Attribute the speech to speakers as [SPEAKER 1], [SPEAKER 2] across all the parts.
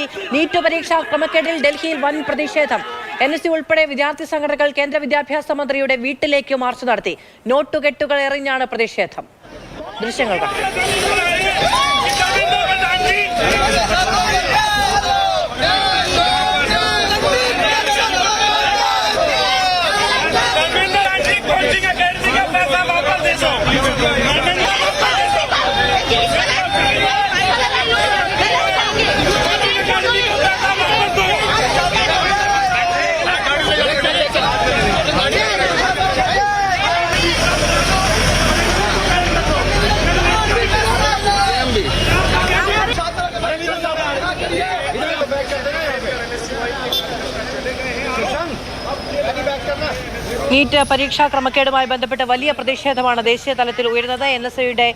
[SPEAKER 1] ഡൽഹിയിൽ നീറ്റ് പരീക്ഷാ ക്രമക്കേടിൽ ഡൽഹിയിൽ വൻ പ്രതിഷേധം. എൻ എസ് ഉൾപ്പെടെ വിദ്യാർത്ഥി സംഘടനകൾ കേന്ദ്ര വിദ്യാഭ്യാസ മന്ത്രിയുടെ വീട്ടിലേക്ക് മാർച്ച് നടത്തി. നോട്ടുകെട്ടുകൾ എറിഞ്ഞാണ് പ്രതിഷേധം. ദൃശ്യങ്ങൾ
[SPEAKER 2] No.
[SPEAKER 1] നീറ്റ് പരീക്ഷാ ക്രമക്കേടുമായി ബന്ധപ്പെട്ട് വലിയ പ്രതിഷേധമാണ് ദേശീയ തലത്തിൽ ഉയരുന്നത്. എൻ എസ് ഐയുടെ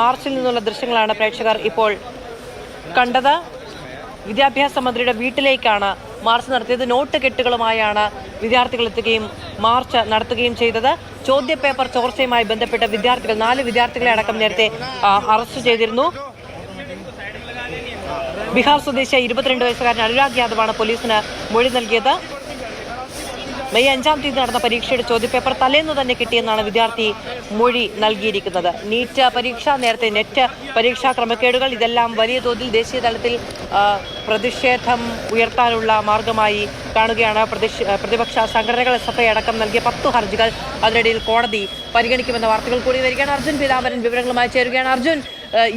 [SPEAKER 1] മാർച്ചിൽ നിന്നുള്ള ദൃശ്യങ്ങളാണ് പ്രേക്ഷകർ ഇപ്പോൾ കണ്ടത്. വിദ്യാഭ്യാസ മന്ത്രിയുടെ വീട്ടിലേക്കാണ് മാർച്ച് നടത്തിയത്. നോട്ട് കെട്ടുകളുമായാണ് വിദ്യാർത്ഥികൾ എത്തുകയും മാർച്ച് നടത്തുകയും ചെയ്തത്. ചോദ്യപേപ്പർ ചോർച്ചയുമായി ബന്ധപ്പെട്ട് വിദ്യാർത്ഥികൾ നാല് വിദ്യാർത്ഥികളെ അടക്കം നേരത്തെ അറസ്റ്റ് ചെയ്തിരുന്നു. ബീഹാർ സ്വദേശിയായ ഇരുപത്തിരണ്ട് വയസ്സുകാരൻ അനുരാഗ് യാദവാണ് പോലീസിന് മൊഴി നൽകിയത്. മെയ് അഞ്ചാം തീയതി നടന്ന പരീക്ഷയുടെ ചോദ്യപേപ്പർ തലേന്ന് തന്നെ കിട്ടിയെന്നാണ് വിദ്യാർത്ഥി മൊഴി നൽകിയിരിക്കുന്നത്. നീറ്റ് പരീക്ഷ നേരത്തെ നെറ്റ് പരീക്ഷാ ക്രമക്കേടുകൾ ഇതെല്ലാം വലിയ തോതിൽ ദേശീയ തലത്തിൽ പ്രതിഷേധം ഉയർത്താനുള്ള മാർഗമായി കാണുകയാണ്. പ്രതിപക്ഷ സംഘടനകൾ എസ് എഫ് ഐ അടക്കം നൽകിയ പത്തു ഹർജികൾ അതിനിടയിൽ കോടതി പരിഗണിക്കുമെന്ന വാർത്തകൾ കൂടി വരികയാണ്. അർജുൻ പീതാംബരൻ വിവരങ്ങളുമായി ചേരുകയാണ്. അർജുൻ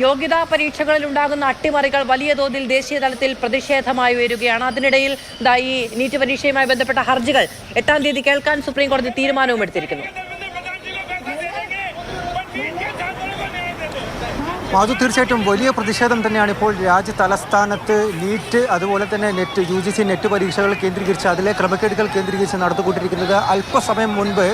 [SPEAKER 1] യോഗ്യതാ പരീക്ഷകളിൽ ഉണ്ടാകുന്ന അട്ടിമറികൾ വലിയ തോതിൽ ദേശീയ തലത്തിൽ പ്രതിഷേധമായി വരികയാണ് അതിനിടയിൽ ഈ നീറ്റ് പരീക്ഷയുമായി ബന്ധപ്പെട്ട ഹർജികൾ എട്ടാം തീയതി കേൾക്കാൻ സുപ്രീം കോടതി തീരുമാനവും എടുത്തിരിക്കുന്നു.
[SPEAKER 3] മാധു തീർച്ചയായിട്ടും വലിയ പ്രതിഷേധം തന്നെയാണ് ഇപ്പോൾ രാജ്യ തലസ്ഥാനത്ത് നീറ്റ് അതുപോലെ തന്നെ NET U G C NET പരീക്ഷകൾ കേന്ദ്രീകരിച്ച് അതിലെ ക്രമക്കേടുകൾ കേന്ദ്രീകരിച്ച് നടത്തിക്കൊണ്ടിരിക്കുന്നത് അല്പസമയം മുൻപ്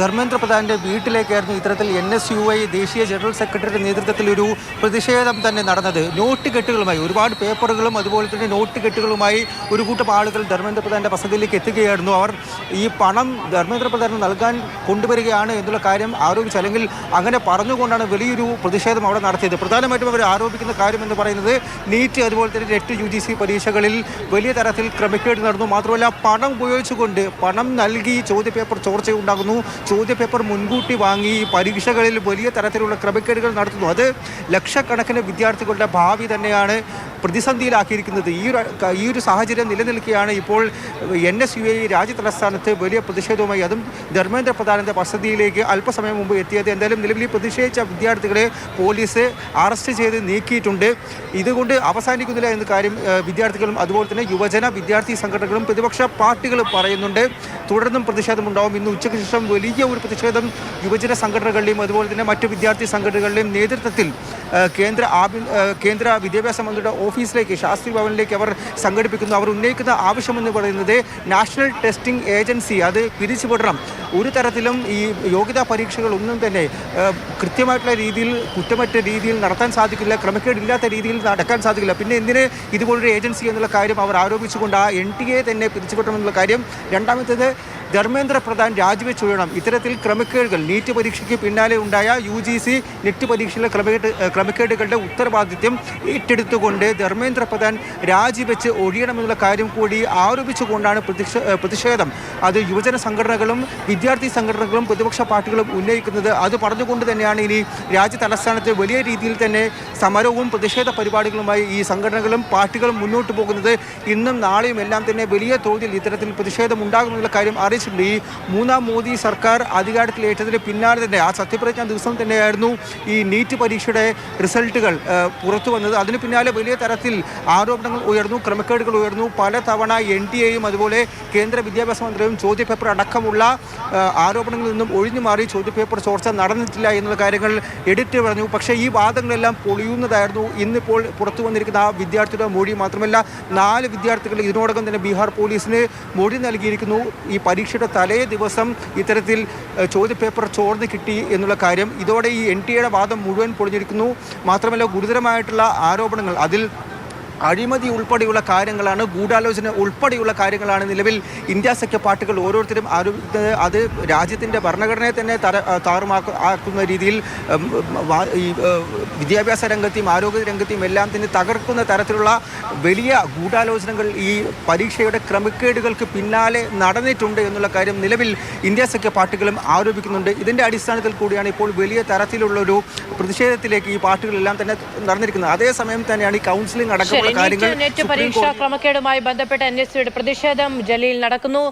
[SPEAKER 3] ധർമ്മേന്ദ്ര പ്രധാന്റെ വീട്ടിലേക്കായിരുന്നു ഇത്തരത്തിൽ എൻ എസ് യു ഐ ദേശീയ ജനറൽ സെക്രട്ടറിയുടെ നേതൃത്വത്തിൽ ഒരു പ്രതിഷേധം തന്നെ നടന്നത്. നോട്ട് കെട്ടുകളുമായി ഒരുപാട് പേപ്പറുകളും അതുപോലെ തന്നെ നോട്ട് കെട്ടുകളുമായി ഒരു കൂട്ടം ആളുകൾ ധർമ്മേന്ദ്ര പ്രധാന്റെ വസതിയിലേക്ക് എത്തുകയായിരുന്നു. അവർ ഈ പണം ധർമ്മേന്ദ്ര പ്രധാന് നൽകാൻ കൊണ്ടുവരികയാണ് എന്നുള്ള കാര്യം ആരോപിച്ചു. അല്ലെങ്കിൽ അങ്ങനെ പറഞ്ഞുകൊണ്ടാണ് വലിയൊരു പ്രതിഷേധം അവിടെ നടത്തിയത്. പ്രധാനമായിട്ടും അവർ ആരോപിക്കുന്ന കാര്യം എന്ന് പറയുന്നത് നീറ്റ് അതുപോലെ തന്നെ നെറ്റ് യു ജി സി പരീക്ഷകളിൽ വലിയ തരത്തിൽ ക്രമക്കേട് നടന്നു. മാത്രമല്ല പണം ഉപയോഗിച്ചുകൊണ്ട് പണം നൽകി ചോദ്യപേപ്പർ ചോർച്ച ഉണ്ടാകുന്നു ചോദ്യപേപ്പർ മുൻകൂട്ടി വാങ്ങി പരീക്ഷകളിൽ വലിയ തരത്തിലുള്ള ക്രമക്കേടുകൾ നടത്തുന്നു. അത് ലക്ഷക്കണക്കിന് വിദ്യാർത്ഥികളുടെ ഭാവി തന്നെയാണ്. പ്രതിസന്ധിയിലാക്കിയിരിക്കുന്നത്. ഈ ഒരു ഈ ഒരു സാഹചര്യം നിലനിൽക്കുകയാണ്. ഇപ്പോൾ എൻ എസ് യു എ രാജ്യ തലസ്ഥാനത്ത് വലിയ പ്രതിഷേധവുമായി അതും ധർമ്മേന്ദ്ര പ്രധാനന്റെ വസതിയിലേക്ക് അല്പസമയം മുമ്പ് എത്തിയത്. എന്തായാലും നിലവിൽ പ്രതിഷേധിച്ച വിദ്യാർത്ഥികളെ പോലീസ് അറസ്റ്റ് ചെയ്ത് നീക്കിയിട്ടുണ്ട്. ഇതുകൊണ്ട് അവസാനിക്കുന്നില്ല എന്ന കാര്യം വിദ്യാർത്ഥികളും അതുപോലെ തന്നെ യുവജന വിദ്യാർത്ഥി സംഘടനകളും പ്രതിപക്ഷ പാർട്ടികളും പറയുന്നുണ്ട്. തുടർന്നും പ്രതിഷേധമുണ്ടാവും. ഇന്ന് ഉച്ചയ്ക്ക് ശേഷം വലിയ ഒരു പ്രതിഷേധം യുവജന സംഘടനകളുടെയും അതുപോലെ തന്നെ മറ്റ് വിദ്യാർത്ഥി സംഘടനകളുടെയും നേതൃത്വത്തിൽ കേന്ദ്ര ആഭ്യ കേന്ദ്ര വിദ്യാഭ്യാസ മന്ത്രിയുടെ ഓഫീസിലേക്ക് ശാസ്ത്രി ഭവനിലേക്ക് അവർ സംഘടിപ്പിക്കുന്നു. അവർ ഉന്നയിക്കുന്ന ആവശ്യമെന്ന് പറയുന്നത് നാഷണൽ ടെസ്റ്റിംഗ് ഏജൻസി. അത് പിരിച്ചുവിടണം. ഒരു തരത്തിലും ഈ യോഗ്യതാ പരീക്ഷകൾ ഒന്നും തന്നെ കൃത്യമായിട്ടുള്ള രീതിയിൽ കുറ്റമറ്റ രീതിയിൽ നടത്താൻ സാധിക്കില്ല ക്രമക്കേടില്ലാത്ത രീതിയിൽ നടക്കാൻ സാധിക്കില്ല. പിന്നെ എന്തിന് ഇതുപോലൊരു ഏജൻസി എന്നുള്ള കാര്യം അവർ ആരോപിച്ചുകൊണ്ട് ആ എൻ ടി എ തന്നെ പിരിച്ചുവിടണമെന്നുള്ള കാര്യം രണ്ടാമത്തേത് ധർമ്മേന്ദ്ര പ്രധാൻ രാജിവെച്ചൊഴിയണം ഇത്തരത്തിൽ ക്രമക്കേടുകൾ നീറ്റ് പരീക്ഷയ്ക്ക് പിന്നാലെ ഉണ്ടായ യു ജി സി നെറ്റ് പരീക്ഷയിലെ ക്രമക്കേട് ക്രമക്കേടുകളുടെ ഉത്തരവാദിത്യം ഏറ്റെടുത്തുകൊണ്ട് ധർമ്മേന്ദ്ര പ്രധാൻ രാജിവെച്ച് ഒഴിയണമെന്നുള്ള കാര്യം കൂടി ആരോപിച്ചുകൊണ്ടാണ് പ്രതിഷ പ്രതിഷേധം. അത് യുവജന സംഘടനകളും വിദ്യാർത്ഥി സംഘടനകളും പ്രതിപക്ഷ പാർട്ടികളും ഉന്നയിക്കുന്നത് അത് പറഞ്ഞുകൊണ്ട് തന്നെയാണ് ഇനി രാജ്യ തലസ്ഥാനത്ത് വലിയ രീതിയിൽ തന്നെ സമരവും പ്രതിഷേധ പരിപാടികളുമായി ഈ സംഘടനകളും പാർട്ടികളും മുന്നോട്ട് പോകുന്നത്. ഇന്നും നാളെയും എല്ലാം തന്നെ വലിയ തോതിൽ ഇത്തരത്തിൽ പ്രതിഷേധം ഉണ്ടാകുമെന്നുള്ള കാര്യം അറിയിച്ചിട്ടുണ്ട് ഈ മൂന്നാം മോദി സർക്കാർ അധികാരത്തിലേറ്റതിന് പിന്നാലെ തന്നെ ആ സത്യപ്രതിജ്ഞാ ദിവസം തന്നെയായിരുന്നു ഈ നീറ്റ് പരീക്ഷയുടെ റിസൾട്ടുകൾ പുറത്തു വന്നത്. അതിന് പിന്നാലെ വലിയ തരത്തിൽ ആരോപണങ്ങൾ ഉയർന്നു ക്രമക്കേടുകൾ ഉയർന്നു. പല തവണ എൻ ഡി എയും അതുപോലെ കേന്ദ്ര വിദ്യാഭ്യാസ മന്ത്രിയും ചോദ്യപേപ്പർ അടക്കമുള്ള ആരോപണങ്ങളിൽ നിന്നും ഒഴിഞ്ഞു മാറി ചോദ്യപേപ്പർ ചോർച്ച നടന്നിട്ടില്ല എന്നുള്ള കാര്യങ്ങൾ എഡിറ്റ് പറഞ്ഞു. പക്ഷേ ഈ വാദങ്ങളെല്ലാം പൊളിയുന്നതായിരുന്നു. ഇന്നിപ്പോൾ പുറത്തു വന്നിരിക്കുന്ന ആ വിദ്യാർത്ഥിയുടെ മൊഴി മാത്രമല്ല നാല് വിദ്യാർത്ഥികൾ ഇതിനോടകം തന്നെ ബീഹാർ പോലീസിന് മൊഴി നൽകിയിരിക്കുന്നു. ഈ പരീക്ഷയുടെ തലേ ദിവസം ഇത്തരത്തിൽ ചോദ്യപേപ്പർ ചോർന്ന് കിട്ടി എന്നുള്ള കാര്യം. ഇതോടെ ഈ എൻ ടി എയുടെ വാദം മുഴുവൻ പൊളിഞ്ഞിരിക്കുന്നു. മാത്രമല്ല ഗുരുതരമായിട്ടുള്ള ആരോപണങ്ങൾ. അതിൽ അഴിമതി ഉൾപ്പെടെയുള്ള കാര്യങ്ങളാണ് ഗൂഢാലോചന ഉൾപ്പെടെയുള്ള കാര്യങ്ങളാണ് നിലവിൽ ഇന്ത്യ സഖ്യ പാർട്ടികൾ ഓരോരുത്തരും ആരോപിക്കുന്നത് അത് രാജ്യത്തിന്റെ ഭരണഘടനയെ തന്നെ തര താറുമാക്കുന്ന രീതിയിൽ വിദ്യാഭ്യാസ രംഗത്തെയും ആരോഗ്യ രംഗത്തെയും എല്ലാം തന്നെ തകർക്കുന്ന തരത്തിലുള്ള വലിയ ഗൂഢാലോചനകൾ ഈ പരീക്ഷയുടെ ക്രമക്കേടുകൾക്ക് പിന്നാലെ നടന്നിട്ടുണ്ട് എന്നുള്ള കാര്യം നിലവിൽ ഇന്ത്യ സഖ്യ പാർട്ടികളും ആരോപിക്കുന്നുണ്ട്. ഇതിന്റെ അടിസ്ഥാനത്തിൽ കൂടിയാണ് ഇപ്പോൾ വലിയ തരത്തിലുള്ളൊരു പ്രതിഷേധത്തിലേക്ക് ഈ പാർട്ടികളെല്ലാം തന്നെ നടന്നിരിക്കുന്നത്. അതേസമയം തന്നെയാണ് ഈ കൗൺസിലിംഗ് അടക്കമുള്ള കാര്യങ്ങൾ
[SPEAKER 1] നീറ്റ് പരീക്ഷാ ക്രമക്കേടുമായി ബന്ധപ്പെട്ട് എൻ എസ് സിയുടെ പ്രതിഷേധം ജലീൽ നടക്കുന്നു.